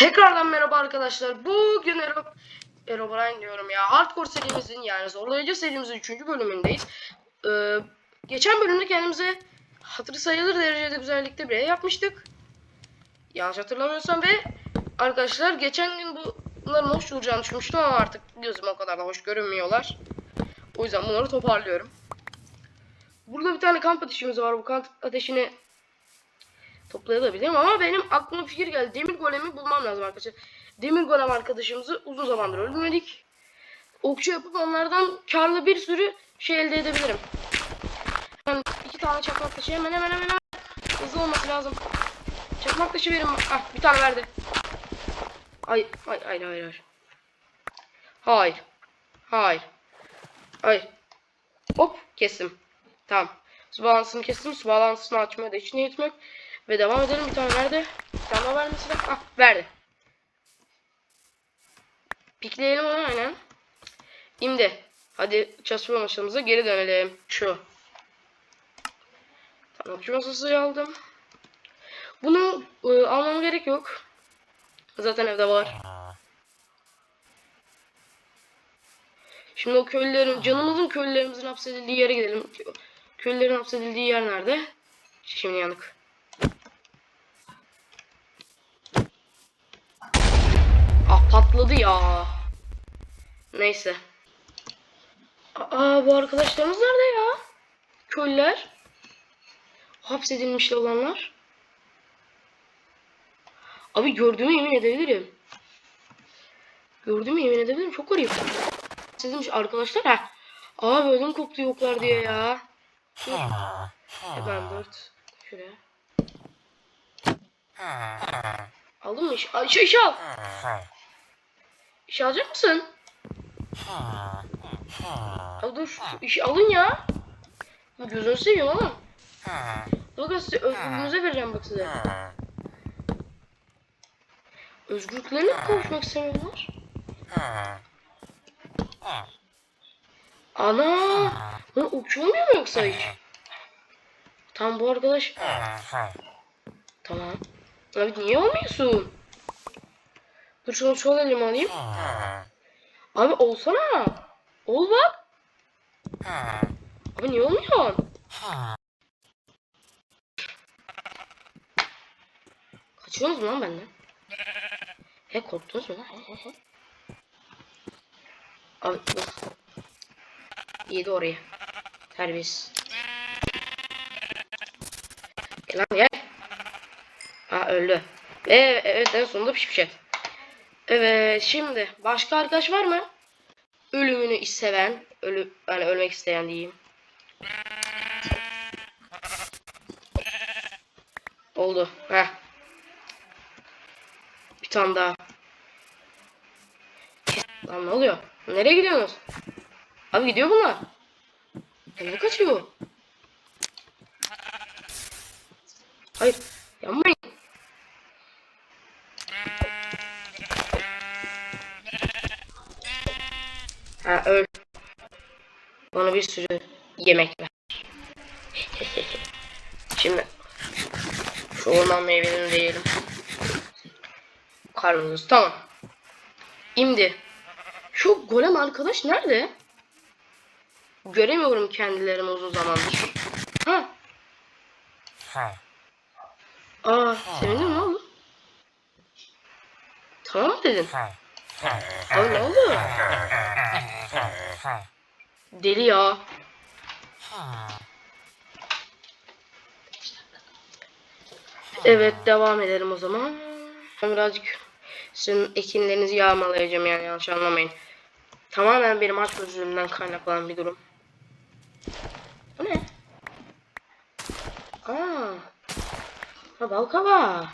Tekrardan merhaba arkadaşlar. Bugün Ero Erobrine diyorum ya. Hardcore serimizin yani zorlayıcı serimizin 3. bölümündeyiz. Ee, geçen bölümde kendimize hatırı sayılır derecede güzellikte bir yapmıştık. Yanlış hatırlamıyorsam ve arkadaşlar geçen gün bunların hoş duracağını düşünmüştüm ama artık gözüm o kadar da hoş görünmüyorlar. O yüzden bunları toparlıyorum. Burada bir tane kamp ateşimiz var. Bu kamp ateşini toplayabilirim ama benim aklıma fikir geldi. Demir golemi bulmam lazım arkadaşlar. Demir golem arkadaşımızı uzun zamandır öldürmedik. Okçu yapıp onlardan karlı bir sürü şey elde edebilirim. Ben iki tane çakmak taşı hemen hemen hemen hızlı olması lazım. Çakmak taşı verin. Ah bir tane verdi. Ay ay hayır hayır hayır. Hayır. Hayır. Hayır. Hop kestim. Tamam. Su balansını kestim. Su balansını açmaya da hiç niyetim yok. Ve devam edelim. Bir tane verdi. Bir tane daha vermesi de. Ah verdi. Pikleyelim onu aynen. Şimdi. Hadi çalışma masamıza geri dönelim. Şu. Tamam okçu masası aldım. Bunu e, almam gerek yok. Zaten evde var. Şimdi o köylülerin, canımızın köylülerimizin hapsedildiği yere gidelim. Köylülerin hapsedildiği yer nerede? Şimdi yanık. Patladı ya. Neyse. Aa bu arkadaşlarımız nerede ya? Köylüler. Hapsedilmiş olanlar. Abi gördüğüme yemin edebilirim. Gördüğüme yemin edebilirim. Çok garip. Hapsedilmiş arkadaşlar ha. Abi ödüm koptu yoklar diye ya. Dur. Hemen dört. Şuraya. Aldın mı iş? Ay, şu işi al. İş alacak mısın? Al dur işi alın ya. Ya Gözünü seveyim oğlum. Bakın size özgürlüğünüze vereceğim bak size. Özgürlüklerine kavuşmak istemiyorlar? Ana! Bu okçu olmuyor mu yoksa hiç? Tam bu arkadaş. Tamam. Abi niye olmuyorsun? Dur şunu sol elime alayım. Abi olsana. Ol bak. Abi niye olmuyor? Kaçıyorsunuz mu lan benden? He korktunuz mu lan? He he he. Abi dur. Yedi oraya. Terbiyesiz. Gel lan gel. Aa öldü. Ee, evet en sonunda pişmiş et. Evet şimdi başka arkadaş var mı? Ölümünü seven, ölü yani ölmek isteyen diyeyim. Oldu. Heh. Bir tane daha. Lan ne oluyor? Nereye gidiyorsunuz? Abi gidiyor bunlar. Nereye kaçıyor? Hayır. Yanmayın. Ha öl. Bana bir sürü yemek ver. Şimdi şu orman meyvelerini de yiyelim. Karnımız tamam. Şimdi şu golem arkadaş nerede? Göremiyorum kendilerimi uzun zamandır. Ha. Aa, sevindin ne oldu? Tamam dedin? Abi ne oldu? Deli ya. Evet devam edelim o zaman. Ben birazcık sizin ekinlerinizi yağmalayacağım yani yanlış anlamayın. Tamamen benim aç gözlüğümden kaynaklanan bir durum. Bu ne? Aa. Ha balkaba.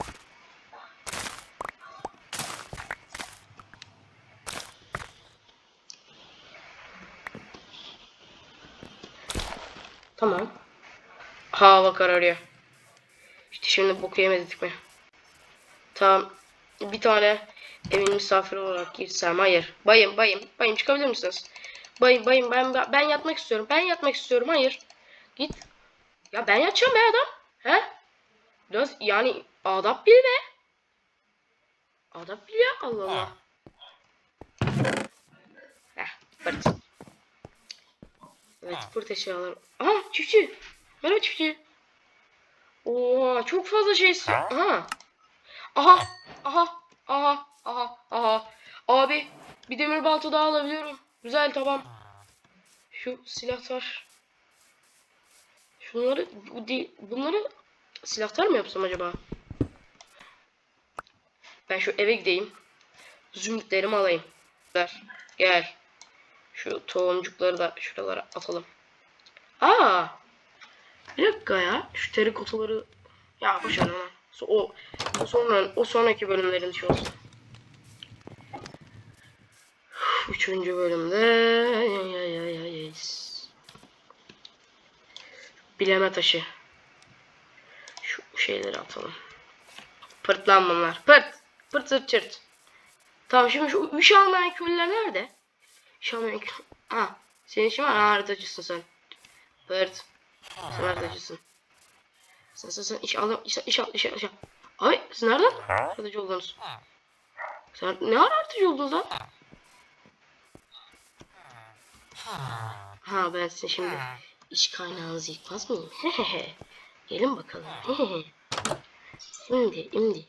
Tamam. Hava kararıyor. İşte şimdi boku yemedik mi? Tamam. Bir tane evin misafiri olarak girsem. Hayır. Bayım bayım. Bayım çıkabilir misiniz? Bayım bayım ben ben yatmak istiyorum. Ben yatmak istiyorum. Hayır. Git. Ya ben yatacağım be adam. He? Biraz yani adap bil be. Adap bil ya Allah Allah. Heh. Evet pırt eşyalar. Aha çiftçi. Merhaba çiftçi. Oo çok fazla şey istiyor. Aha. Aha. Aha. Aha. Aha. Aha. Abi bir demir balta daha alabiliyorum. Güzel tamam. Şu silahlar. Şunları bu değil, bunları silahlar mı yapsam acaba? Ben şu eve gideyim. Zümrütlerimi alayım. Ver. Gel. Şu tohumcukları da şuralara atalım. Aa! Bir dakika ya. Şu terikotaları ya boş ver O, o sonra o sonraki bölümlerin şey olsun. Üçüncü bölümde ya, ya, ya, ya, yes. bileme taşı. Şu şeyleri atalım. Pırtlan bunlar. Pırt. Pırt zırt çırt. Tamam şimdi şu üç almayan köylüler nerede? Almayan köylüler. Ha. Senin işin var. Ha, haritacısın sen. Pırt. Sen haritacısın. Sen sen sen iş al iş, iş al iş al iş al. Ay siz nereden haritacı oldunuz? Sen ne ara haritacı oldunuz lan? Ha ben size şimdi iş kaynağınızı yıkmaz mıyım? Hehehe. Gelin bakalım. Hehehe. Şimdi, şimdi.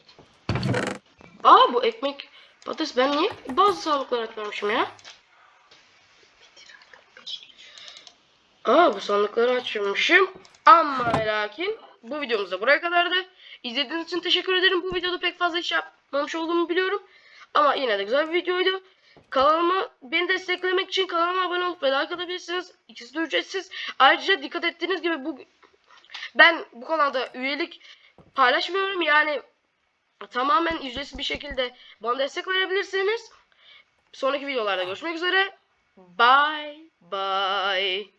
Aa bu ekmek patates ben niye bazı sağlıklar atmamışım ya? Aa bu sandıkları açmışım. Ama lakin bu videomuz da buraya kadardı. İzlediğiniz için teşekkür ederim. Bu videoda pek fazla iş yapmamış olduğumu biliyorum. Ama yine de güzel bir videoydu. Kanalıma beni desteklemek için kanalıma abone olup ve like atabilirsiniz. İkisi de ücretsiz. Ayrıca dikkat ettiğiniz gibi bu ben bu kanalda üyelik paylaşmıyorum. Yani tamamen ücretsiz bir şekilde bana destek verebilirsiniz. Sonraki videolarda görüşmek üzere. Bye bye.